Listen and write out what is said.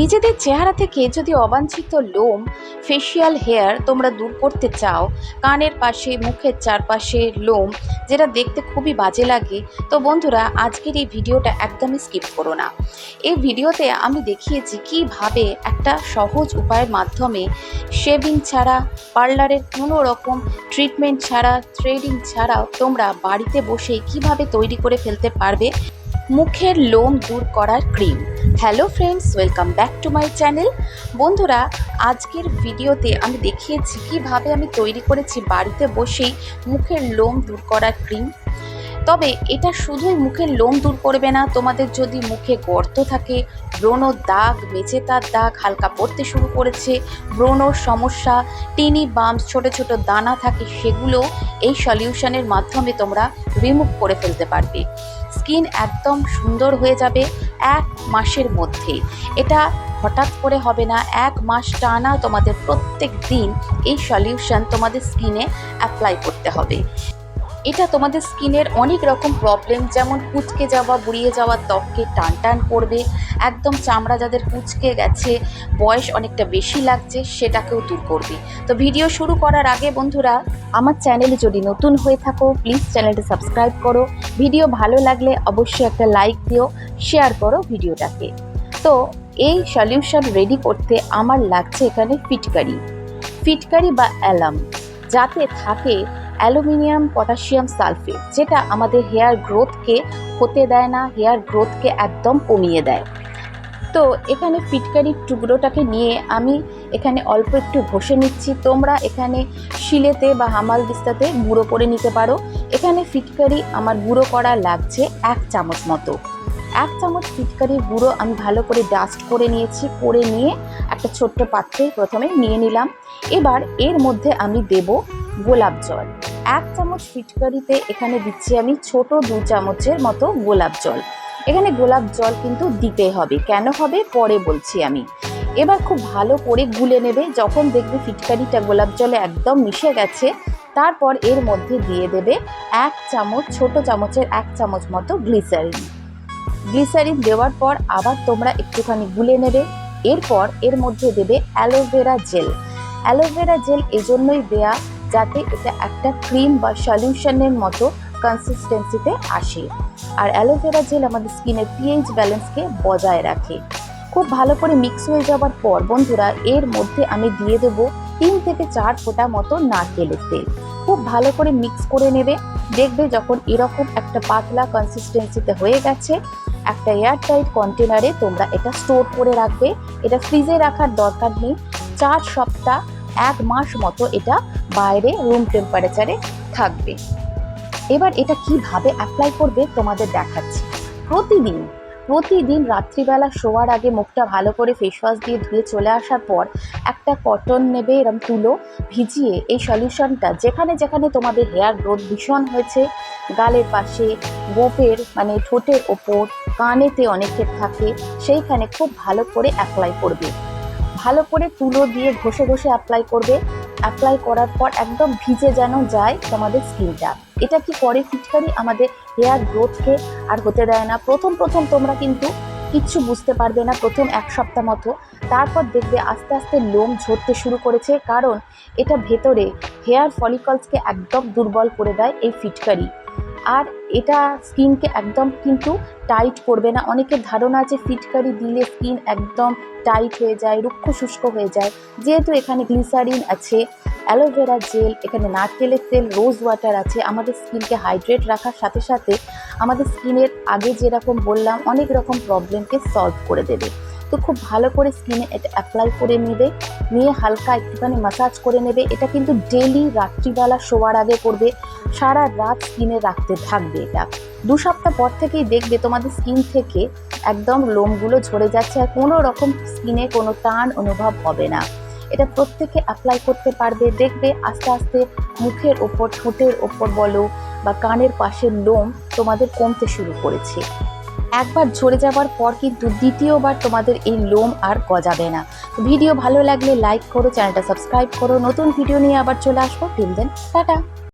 নিজেদের চেহারা থেকে যদি অবাঞ্ছিত লোম ফেসিয়াল হেয়ার তোমরা দূর করতে চাও, কানের পাশে, মুখের চারপাশে লোম, যেটা দেখতে খুবই বাজে লাগে, তো বন্ধুরা, আজকের এই ভিডিওটা একদমই স্কিপ করো না। এই ভিডিওতে আমি দেখিয়েছি কীভাবে একটা সহজ উপায়ের মাধ্যমে শেভিং ছাড়া, পার্লারের কোনো রকম ট্রিটমেন্ট ছাড়া থ্রেডিং ছাড়াও তোমরা বাড়িতে বসে কীভাবে তৈরি করে ফেলতে পারবে মুখের লোম দূর করার cream. Hello friends welcome back to my channel বন্ধুরা, আজকের ভিডিওতে আমি দেখিয়েছি কীভাবে আমি তৈরি করেছি বাড়িতে বসেই মুখের লোম দূর করার ক্রিম। তবে এটা শুধুই মুখের লোম দূর করবে না, তোমাদের যদি মুখে গর্ত থাকে ব্রণর দাগ মেচেতার দাগ হালকা পড়তে শুরু করেছে ব্রণর সমস্যা, টিনি বাম্পস ছোট ছোট দানা থাকে, সেগুলো এই সলিউশনের মাধ্যমে তোমরা রিমুভ করে ফেলতে পারবে। স্কিন একদম সুন্দর হয়ে যাবে এক মাসের মধ্যে। এটা হঠাৎ করে হবে না, এক মাস টানা তোমাদের প্রত্যেক দিন এই সলিউশন তোমাদের স্কিনে অ্যাপ্লাই করতে হবে। এটা তোমাদের স্কিনের অনেক রকম প্রবলেম যেমন কুচকে যাওয়া, বুড়িয়ে যাওয়া, ত্বককে টান টান করবে, একদম চামড়া যাদের কুচকে গেছে, বয়স অনেকটা বেশি লাগছে, সেটাকেও দূর করবে। তো ভিডিও শুরু করার আগে বন্ধুরা, আমার চ্যানেলে যদি নতুন হয়ে থাকো প্লিজ চ্যানেলটি সাবস্ক্রাইব করো। ভিডিও ভালো লাগলে অবশ্যই একটা লাইক দিও শেয়ার করো ভিডিওটাকে তো এই সলিউশন রেডি করতে আমার লাগছে এখানে ফিটকারি। ফিটকারি বা অ্যালাম যাতে থাকে অ্যালুমিনিয়াম, পটাশিয়াম, সালফেট, যেটা আমাদের হেয়ার গ্রোথকে হতে দেয় না, হেয়ার গ্রোথকে একদম কমিয়ে দেয়। তো এখানে ফিটকারির টুকরোটাকে নিয়ে আমি এখানে অল্প একটু ঘষে নিচ্ছি। তোমরা এখানে শিলেতে বা হামাল দিস্তাতে গুঁড়ো করে নিতে পারো। এখানে ফিটকারি আমার গুঁড়ো করা লাগছে এক চামচ মতো। এক চামচ ফিটকারির গুঁড়ো আমি ভালো করে ডাস্ট করে নিয়েছি, করে নিয়ে একটা ছোট্ট পাত্রে প্রথমে নিয়ে নিলাম। এবার এর মধ্যে আমি দেব গোলাপ জল। এক চামচ ফিটকারিতে এখানে দিচ্ছি আমি ছোট দু চামচের মতো গোলাপ জল। এখানে গোলাপ জল কিন্তু দিতে হবে। কেন হবে? পরে বলছি আমি। এবার খুব ভালো করে গুলে নেবে। যখন দেখবে ফিটকারিটা গোলাপ জলে একদম মিশে গেছে, তারপর এর মধ্যে দিয়ে দেবে এক চামচ, ছোট চামচের এক চামচ মতো গ্লিসারিন। গ্লিসারিন দেওয়ার পর আবার তোমরা একটুখানি গুলে নেবে। এরপর এর মধ্যে দেবে অ্যালোভেরা জেল। অ্যালোভেরা জেল এজন্যই দেয়া যাতে এটা একটা ক্রিম বা সলিউশনের মতো কনসিস্টেন্সিতে আসে। আর অ্যালোভেরা জেল আমাদের স্কিনের পিএইচ ব্যালেন্সকে বজায় রাখে। খুব ভালো করে মিক্স হয়ে যাওয়ার পর বন্ধুরা, এর মধ্যে আমি দিয়ে দেবো তিন থেকে চার ফোঁটা মতো নারকেলের তেল। খুব ভালো করে মিক্স করে নেবে। দেখবে যখন এরকম একটা পাতলা কনসিস্টেন্সিতে হয়ে গেছে, একটা এয়ার টাইট কন্টেনারে তোমরা এটা স্টোর করে রাখবে। এটা ফ্রিজে রাখার দরকার নেই। চার সপ্তাহ এক মাস মতো এটা বাইরে রুম টেম্পারেচারে থাকবে। এবার এটা কীভাবে অ্যাপ্লাই করবে তোমাদের দেখাচ্ছি। প্রতিদিন প্রতিদিন রাত্রিবেলা শোয়ার আগে মুখটা ভালো করে ফেস ওয়াশ দিয়ে ধুয়ে চলে আসার পর একটা কটন নেবে এরম তুলো ভিজিয়ে এই সলিউশনটা যেখানে যেখানে তোমাদের হেয়ার গ্রোথ ভীষণ হয়েছে, গালের পাশে, গোপের মানে ঠোঁটের ওপর, কানেতে অনেকের থাকে, সেইখানে খুব ভালো করে অ্যাপ্লাই করবে। ভালো করে তুলো দিয়ে ঘষে ঘষে অ্যাপ্লাই করবে। অ্যাপ্লাই করার পর একদম ভিজে যেন যায় তোমাদের স্কিনটা। এটা কি করে ফিটকারি? আমাদের হেয়ার গ্রোথকে আর হতে দেয় না। প্রথম প্রথম তোমরা কিন্তু কিচ্ছু বুঝতে পারবে না প্রথম এক সপ্তাহ মতো। তারপর দেখবে আস্তে আস্তে লোম ঝরতে শুরু করেছে। কারণ এটা ভেতরে হেয়ার ফলিকলসকে একদম দুর্বল করে দেয় এই ফিটকারি। আর এটা স্কিনকে একদম কিন্তু টাইট করবে না। অনেকের ধারণা আছে ফিটকারি দিলে স্কিন একদম টাইট হয়ে যায়, রুক্ষ শুষ্ক হয়ে যায়। যেহেতু এখানে গ্লিসারিন আছে অ্যালোভেরা জেল, এখানে নারকেলের তেল, রোজ ওয়াটার আছে, আমাদের স্কিনকে হাইড্রেট রাখার সাথে সাথে আমাদের স্কিনের আগে যেরকম বললাম, অনেক রকম প্রবলেমকে সলভ করে দেবে। তো খুব ভালো করে স্কিনে এটা অ্যাপ্লাই করে নেবে। নিয়ে হালকা একটুখানি মাসাজ করে নেবে। এটা কিন্তু ডেলি রাত্রিবেলা শোয়ার আগে করবে। সারা রাত স্কিনে রাখতে থাকবে এটা। দু সপ্তাহ পর থেকেই দেখবে তোমাদের স্কিন থেকে একদম লোমগুলো ঝরে যাচ্ছে আর কোনো রকম স্কিনে কোনো টান অনুভব হবে না। এটা প্রত্যেকে অ্যাপ্লাই করতে পারবে। দেখবে আস্তে আস্তে মুখের ওপর, ঠোঁটের ওপর বলো বা কানের পাশের লোম তোমাদের কমতে শুরু করেছে। একবার ঝরে যাওয়ার পর কিন্তু দ্বিতীয়বার তোমাদের এই লোম আর গজাবে না। ভিডিও ভালো লাগলে লাইক করো, চ্যানেলটা সাবস্ক্রাইব করো। নতুন ভিডিও নিয়ে আবার চলে আসব। Till then tata.